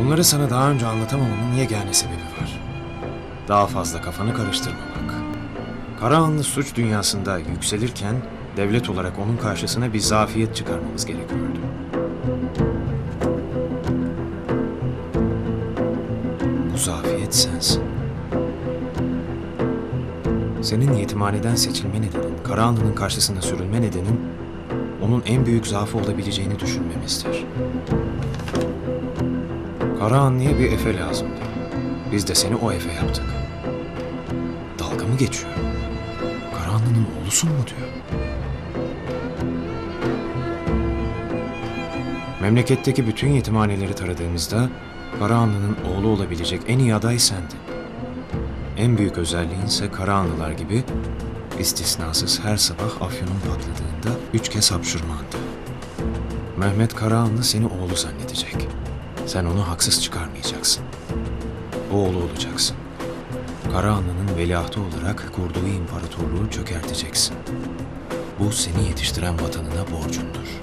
Bunları sana daha önce anlatamamamın yegane sebebi var. Daha fazla kafanı karıştırmamak. Karahanlı suç dünyasında yükselirken devlet olarak onun karşısına bir zafiyet çıkarmamız gerekiyordu. Bu zafiyet sensin. Senin yetimhaneden seçilme nedenin, Karahanlı'nın karşısına sürülme nedenin onun en büyük zaafı olabileceğini düşünmemizdir. Karahanlı'ya bir Efe lazımdı. Biz de seni o Efe yaptık. Dalga mı geçiyor? Karahanlı'nın oğlusun mu diyor. Memleketteki bütün yetimhaneleri taradığımızda Karahanlı'nın oğlu olabilecek en iyi aday sendin. En büyük özelliğin ise Karahanlılar gibi istisnasız her sabah afyonun patladığında üç kez hapşurmandı. Mehmet Karahanlı seni oğlu zannedecek. Sen onu haksız çıkarmayacaksın. Oğlu olacaksın. Karahanlı'nın veliahtı olarak kurduğu imparatorluğu çökerteceksin. Bu seni yetiştiren vatanına borcundur.